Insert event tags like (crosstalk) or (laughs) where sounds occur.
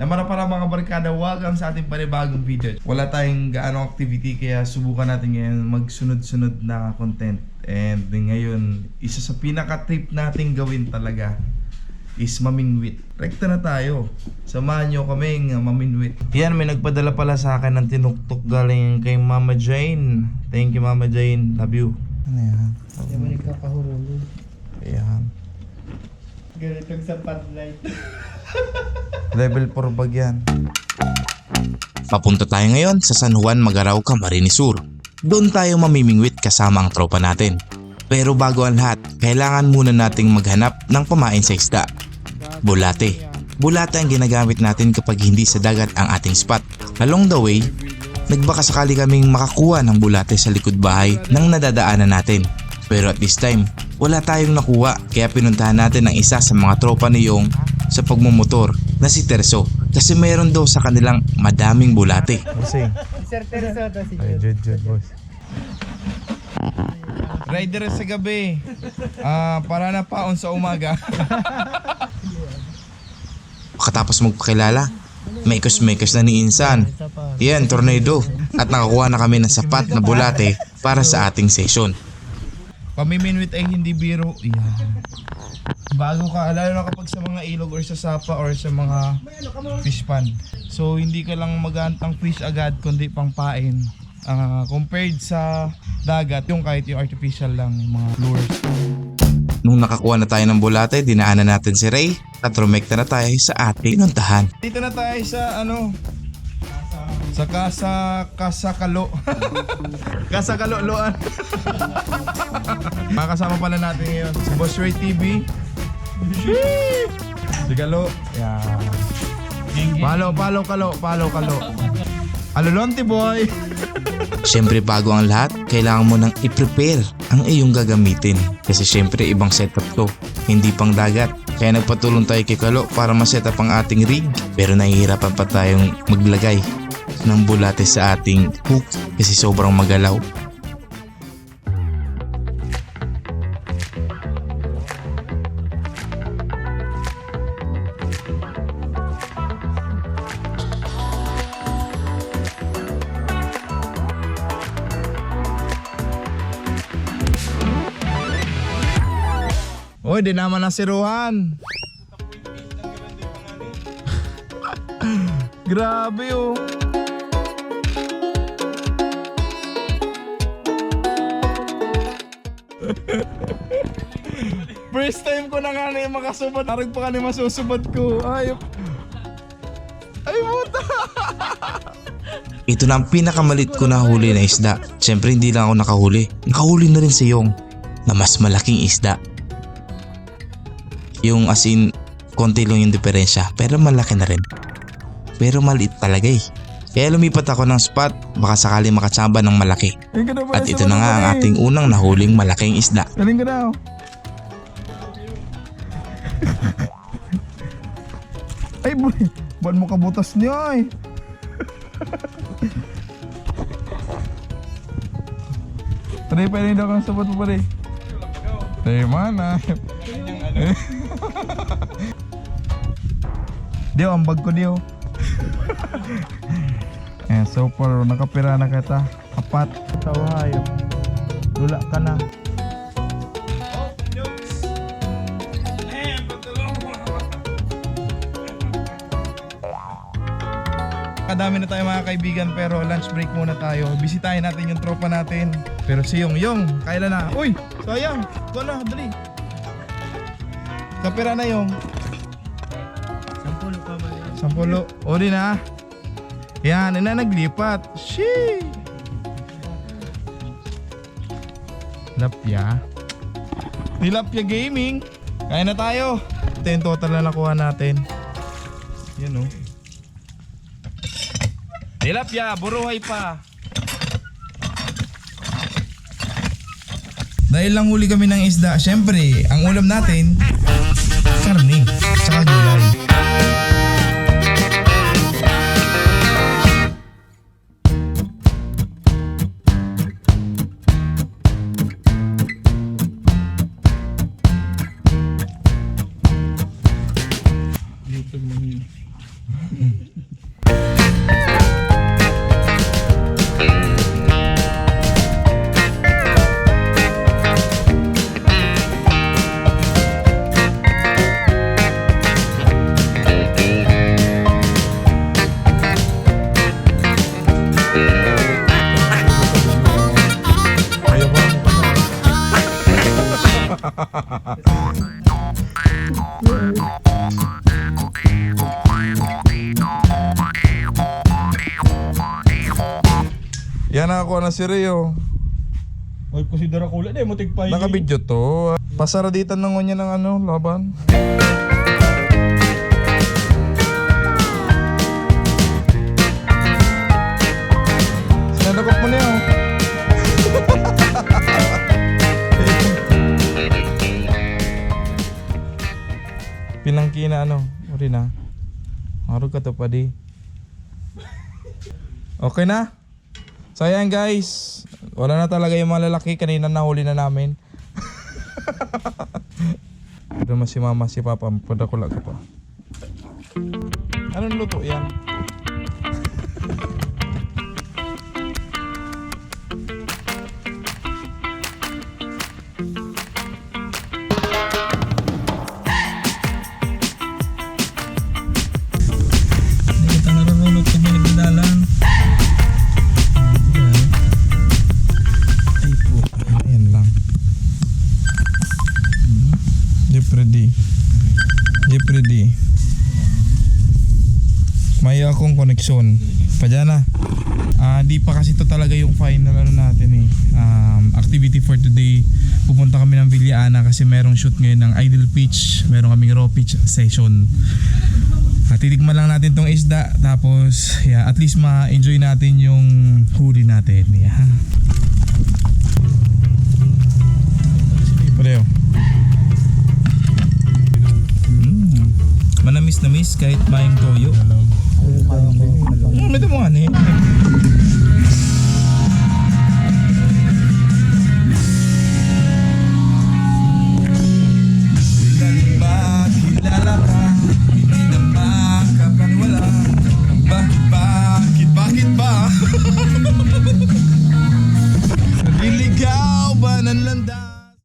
Namara para mga barkada, welcome sa ating panibagong video. Wala tayong gaano activity kaya subukan natin ngayon magsunod-sunod na content. And ngayon, isa sa pinaka-trip nating gawin talaga is mamingwit. Rekta na tayo. Samahan nyo kaming uh, mamingwit. Yan, may nagpadala pala sa akin ng tinuktok galing kay Mama Jane. Thank you Mama Jane. Love you. Ano yan? Hindi mo nagkakahulog. Ayan. Ganitong sa padlight. (laughs) Level 4 bag yan. Papunta tayo ngayon sa San Juan Magaraw, Camarines Sur. Doon tayo mamimingwit kasama ang tropa natin. Pero bago ang lahat, kailangan muna nating maghanap ng pamain sa isda. Bulate. Bulate ang ginagamit natin kapag hindi sa dagat ang ating spot. Along the way, nagbaka sakali kaming makakuha ng bulate sa likod bahay ng nadadaanan natin. Pero at this time, wala tayong nakuha kaya pinuntahan natin ang isa sa mga tropa ni Yong sa pagmumotor na si Terso kasi mayroon daw sa kanilang madaming bulate. Busing. Sir Teresa to si Ay, boss. Rider sa gabi. Ah, para na paon sa umaga. Pagkatapos magpakilala, maikos-maikos na ni Insan. Yan, tornado. At nakakuha na kami ng sapat na bulate para sa ating session. Pamiminwit ay hindi biro. Yan. Bago ka, lalo na kapag sa mga ilog or sa sapa or sa mga fish pond. So, hindi ka lang magantang fish agad, kundi pang pain. Ah, compared sa dagat, yung kahit yung artificial lang, yung mga lures. Nung nakakuha na tayo ng bulate, dinaanan natin si Ray at rumekta na tayo sa ating pinuntahan. Dito na tayo sa ano sa Casa Kasakalo. Kasakalo-loan. (laughs) (laughs) Makakasama pala natin ngayon si Boss Ray TV. Si Kalo. Yan. Palo, palo, kalo, palo, kalo. Alulonti boy. Siyempre bago ang lahat, kailangan mo nang i-prepare ang iyong gagamitin. Kasi siyempre ibang setup to, hindi pang dagat. Kaya nagpatulong tayo kay Kalo para ma-setup ang ating rig. Pero nahihirapan pa tayong maglagay ng bulate sa ating hook kasi sobrang magalaw. Oy, di naman nasiruhan. (laughs) Grabe oh. (laughs) First time ko na nga na yung makasubad. Arag pa ka na masusubad ko. Ayop. Ay, puta. (laughs) Ito na ang pinakamalit ko na huli na isda. Siyempre hindi lang ako nakahuli. Nakahuli na rin si Yong na mas malaking isda. Yung as in, konti lang yung diferensya pero malaki na rin. Pero maliit talaga eh. Kaya lumipat ako ng spot baka sakali makatsamba ng malaki. At ito na nga ang ating unang nahuling malaking isda. Galing ka. (laughs) Ay, boy. Ba't mo kabutas niyo ay? (laughs) Pare, pwede daw kang sabot mo pare. Pare, mana. Dio, ang bag ko dio. (laughs) eh, so far, nakapira na kita. Apat. Tawayo. Lula ka na. Kadami na tayo mga kaibigan pero lunch break muna tayo. Bisitahin natin yung tropa natin. Pero si Yung, Yung, kailan na? Uy, sayang. Ito na, dali. Kapira na Yung. Sampulo. O di na. Yan, na naglipat. Shee! Lapya. Tilapia Gaming. Kaya na tayo. Ito yung total na nakuha natin. Yan o. Tilapia, buruhay pa. Dahil lang huli kami ng isda, syempre, ang ulam natin, karne, tsaka gulay. (laughs) Yan ako na si Rio. Ay, konsidera ko ulit eh, mutig pa Nakabidyo to. Pasaraditan ng niya ng ano, laban. Uri na. Harog ka to pa di. Okay na? So ayan guys, wala na talaga yung mga lalaki, kanina nahuli na namin. (laughs) Pero mas si mama, si papa, padakula ka pa. Anong luto yan? (laughs) Jeopardy. May akong koneksyon. Pajana. Ah, di pa kasi to talaga yung final ano natin eh. Um, activity for today. Pupunta kami ng Villana kasi merong shoot ngayon ng idle pitch. Meron kaming raw pitch session. At titikman lang natin tong isda tapos yeah, at least ma-enjoy natin yung huli natin. Yeah. Pareho. Manamis na miss kahit maing toyo. Ito mo ano eh.